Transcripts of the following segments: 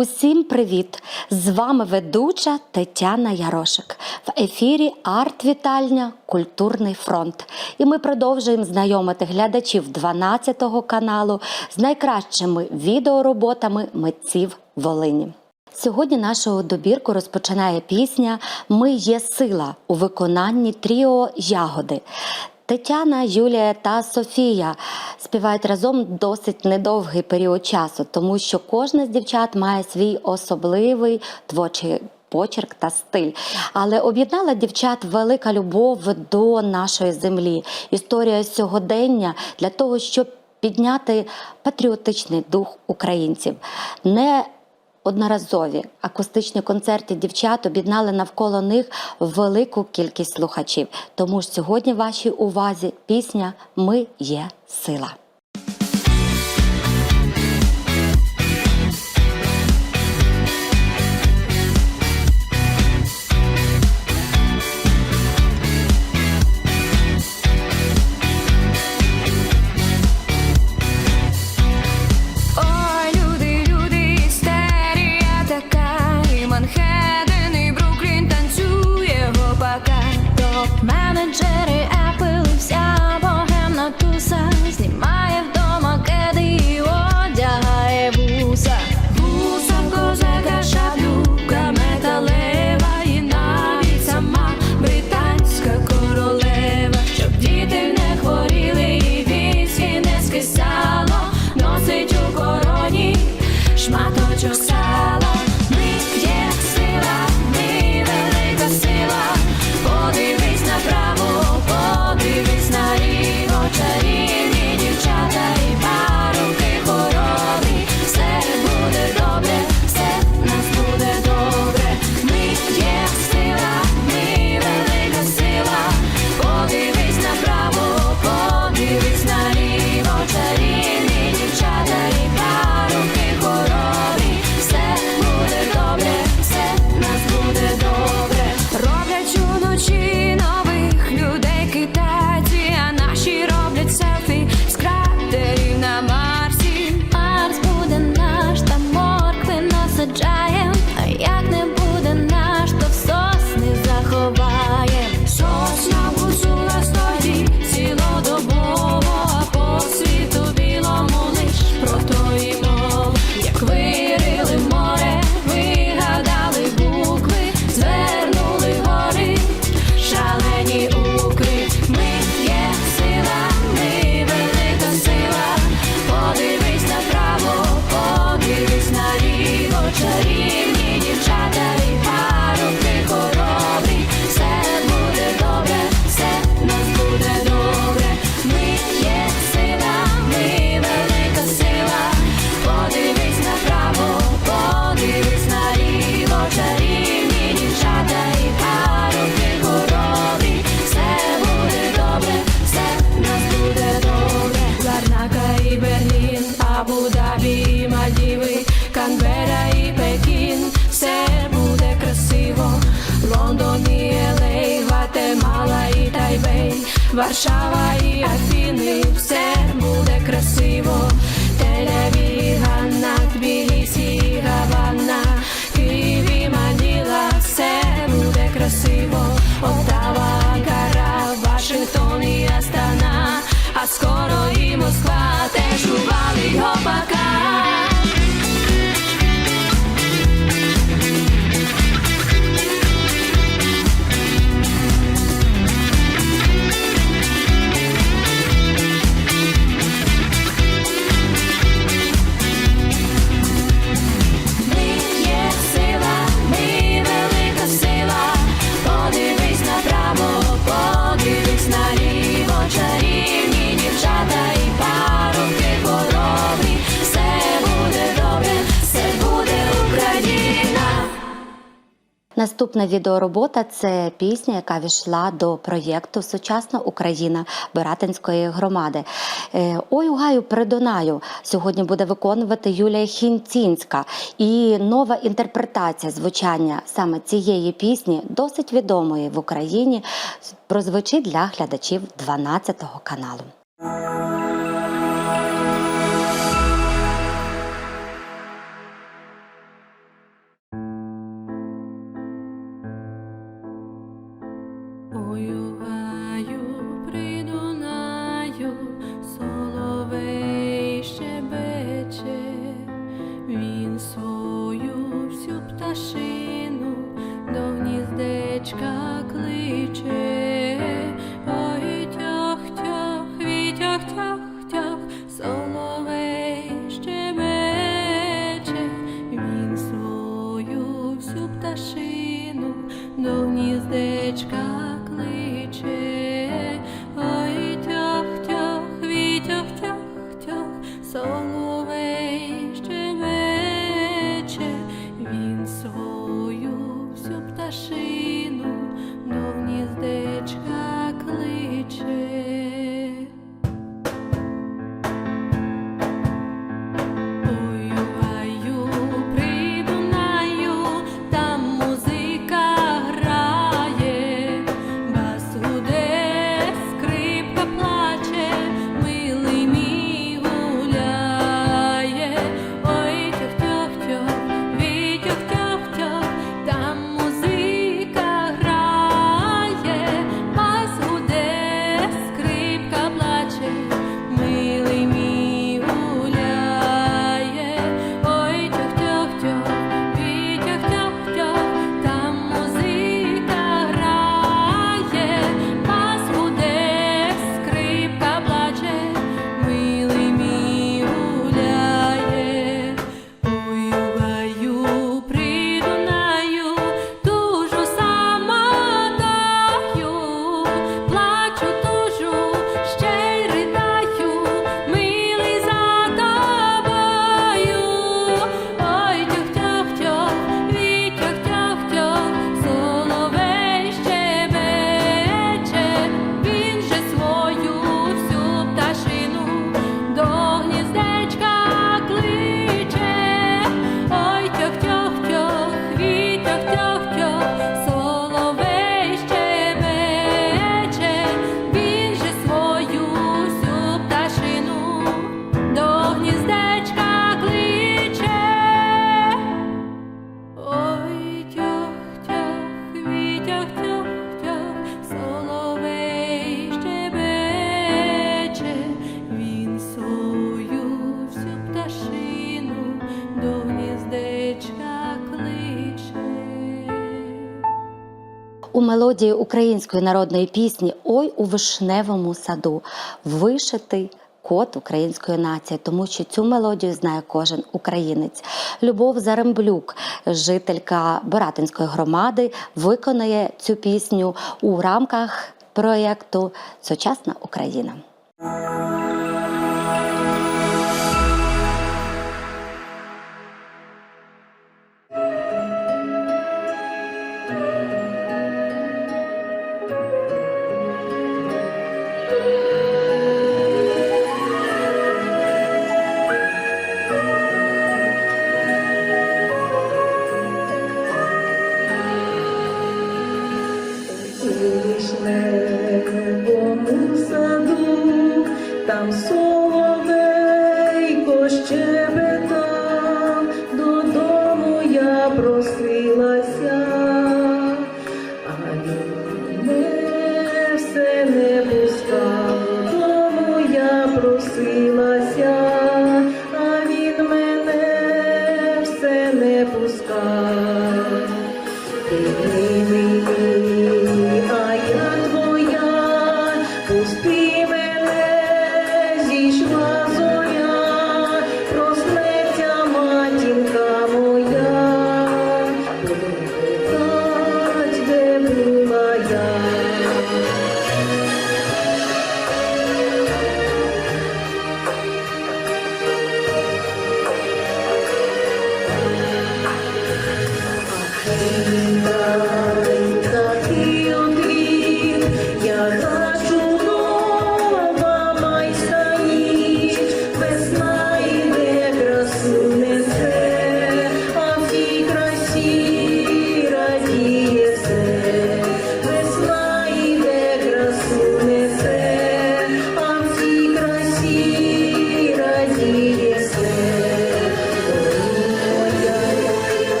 Усім привіт! З вами ведуча Тетяна Ярошик. В ефірі Арт-Вітальня Культурний фронт. І ми продовжуємо знайомити глядачів 12-го каналу з найкращими відеороботами митців Волині. Сьогодні нашу добірку розпочинає пісня Ми є сила у виконанні Тріо Ягоди. Тетяна, Юлія та Софія співають разом досить недовгий період часу, тому що кожна з дівчат має свій особливий творчий почерк та стиль. Але об'єднала дівчат велика любов до нашої землі, історія сьогодення для того, щоб підняти патріотичний дух українців. Не Одноразові акустичні концерти дівчат об'єднали навколо них велику кількість слухачів. Тому ж сьогодні вашій увазі пісня Ми є сила. manager. Варшава і Афіни. Все Наступна відеоробота це пісня, яка війшла до проєкту Сучасна Україна Боратинської громади. Е, Ой, гаю придонаю сьогодні буде виконувати Юлія Хінцінська. І нова інтерпретація звучання саме цієї пісні, досить відомої в Україні, прозвучить для глядачів 12 каналу. української народної пісні Ой у вишневому саду вишитий код української нації, тому що цю мелодію знає кожен українець. Любов Заремблюк, жителька Боратинської громади, виконує цю пісню у рамках проєкту Сучасна Україна. tam su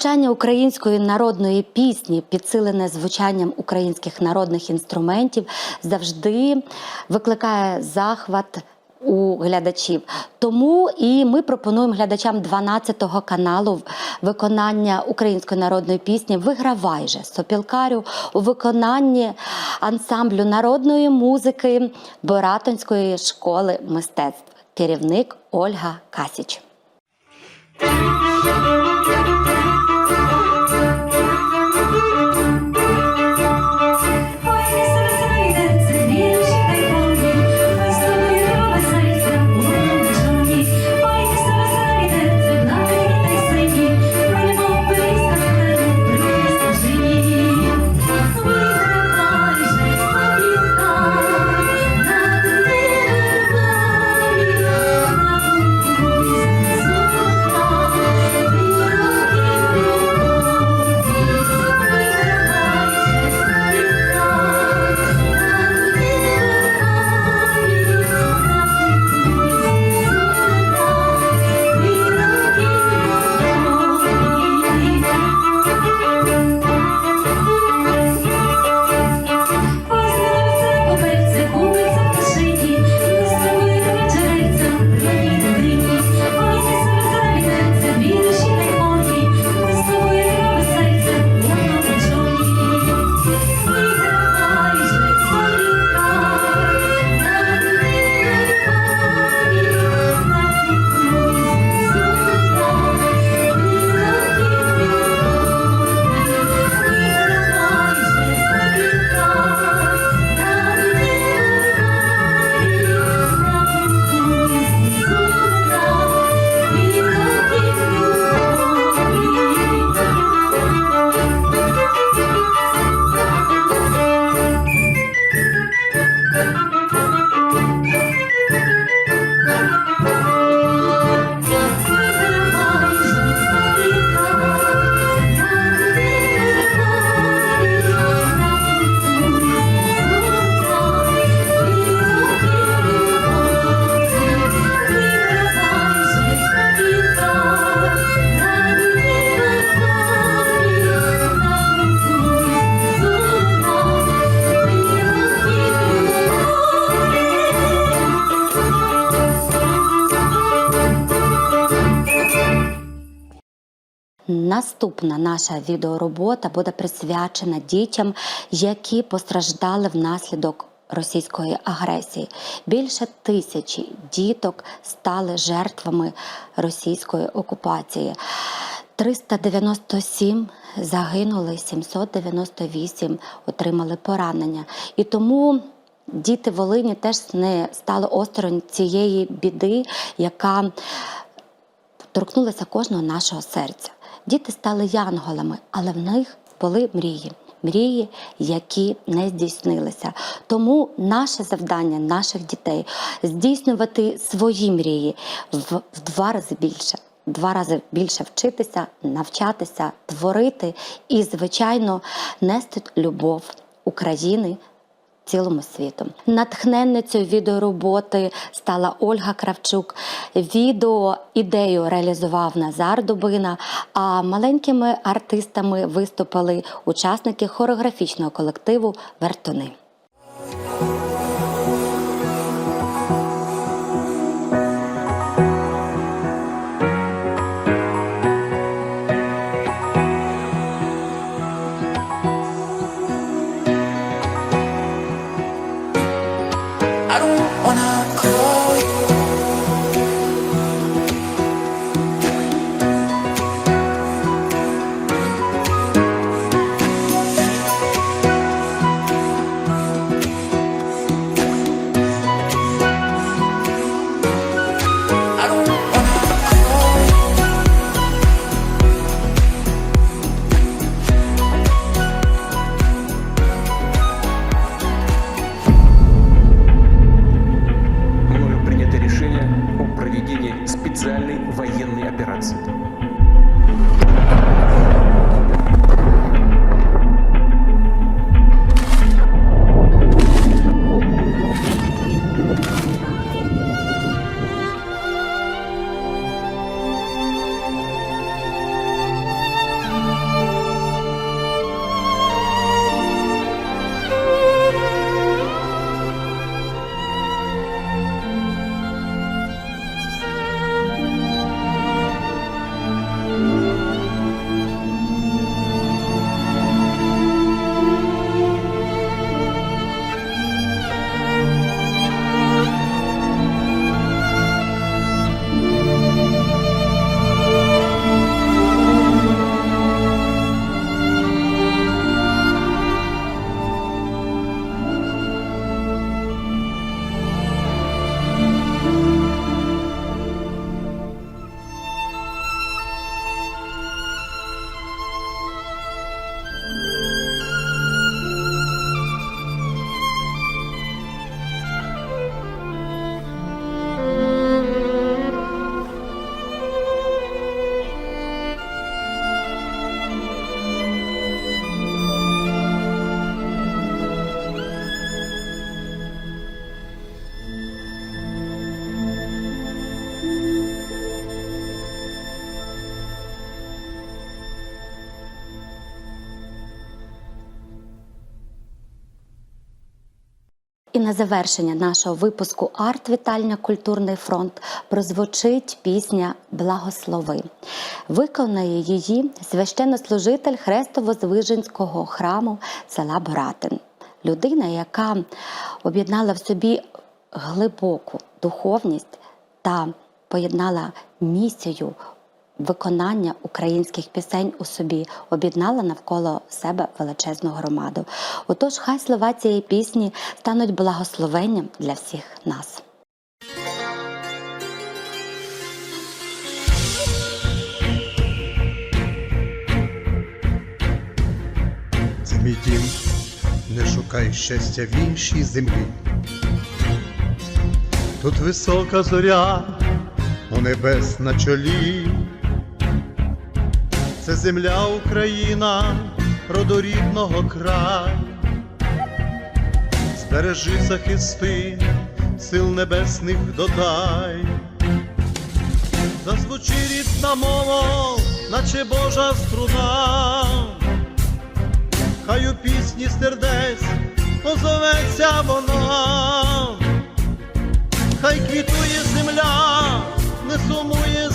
звучання української народної пісні, підсилене звучанням українських народних інструментів, завжди викликає захват. У глядачів тому і ми пропонуємо глядачам 12-го каналу виконання української народної пісні Вигравай же сопілкарю у виконанні ансамблю народної музики Боратонської школи мистецтв. Керівник Ольга Касіч. Наступна наша відеоробота буде присвячена дітям, які постраждали внаслідок російської агресії. Більше тисячі діток стали жертвами російської окупації. 397 загинули, 798 отримали поранення. І тому діти Волині теж не стали осторонь цієї біди, яка торкнулася кожного нашого серця. Діти стали янголами, але в них були мрії. Мрії, які не здійснилися. Тому наше завдання наших дітей здійснювати свої мрії в, два рази більше. Два рази більше вчитися, навчатися, творити і, звичайно, нести любов України цілому світу. Натхненницею відеороботи стала Ольга Кравчук. Відео ідею реалізував Назар Дубина. А маленькими артистами виступили учасники хореографічного колективу Вертуни. Специальной военной операции. На завершення нашого випуску Арт-вітальня Культурний фронт прозвучить пісня Благослови. Виконає її священнослужитель Хрестово-Звиженського храму села Боратин. Людина, яка об'єднала в собі глибоку духовність та поєднала місію виконання українських пісень у собі об'єднала навколо себе величезну громаду. Отож, хай слова цієї пісні стануть благословенням для всіх нас. Це мій дім, не шукай щастя в іншій землі. Тут висока зоря у небес на чолі. Це земля Україна, родорідного краю. Збережи захисти, сил небесних додай. Зазвучи рідна мова, наче Божа струна хай у пісні сердець озоветься вона, хай квітує земля, не сумує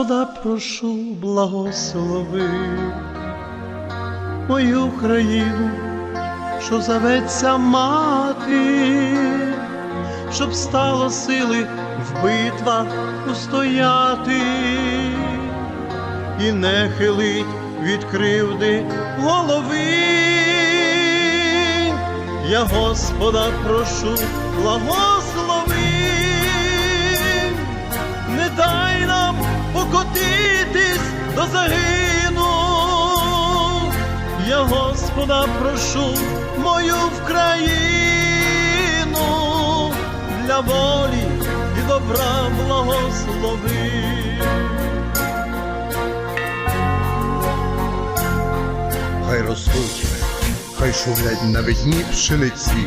Господа прошу, благослови мою країну, що зоветься мати, щоб стало сили в битвах устояти і не хилить від кривди голови. Я Господа прошу, благослови, покотитись до загину. Я Господа прошу мою Вкраїну для волі і добра благослови. Хай ростуть, хай шумлять на видні пшениці.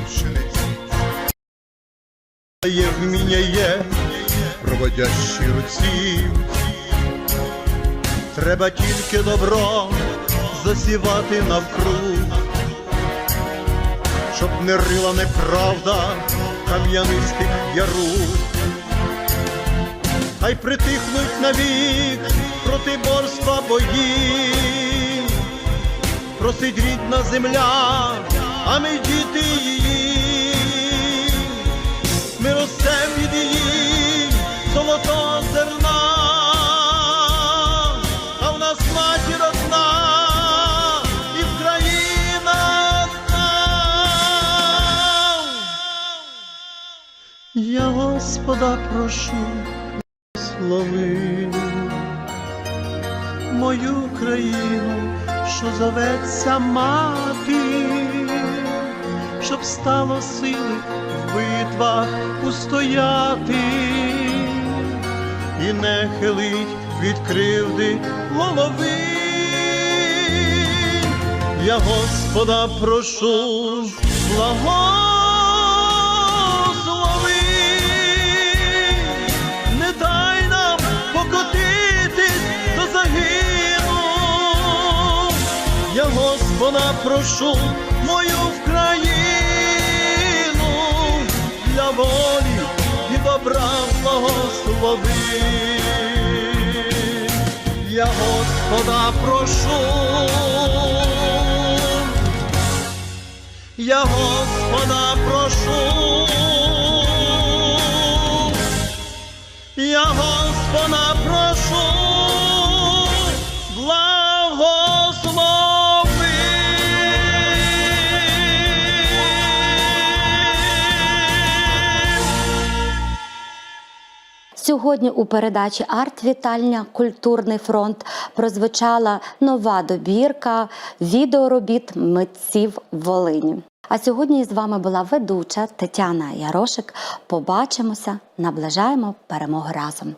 Є вміння є, проводящі руці. Треба тільки добро засівати навкруг, щоб не рила неправда кам'янистих яру. Хай притихнуть навік протиборства бої, просить рідна земля, а ми діти її, ми ростем від її золотого зерна, Господа прошу, слови мою країну, що зоветься мати, щоб стало сили в битвах устояти і не хилить від кривди голови. Я Господа прошу, благослови, Господа прошу мою Вкраїну для волі і добра благослови. Я Господа прошу, я Господа прошу, я Господа прошу, Сьогодні у передачі Арт-вітальня Культурний фронт прозвучала нова добірка відеоробіт митців Волині. А сьогодні з вами була ведуча Тетяна Ярошик. Побачимося, наближаємо перемогу разом.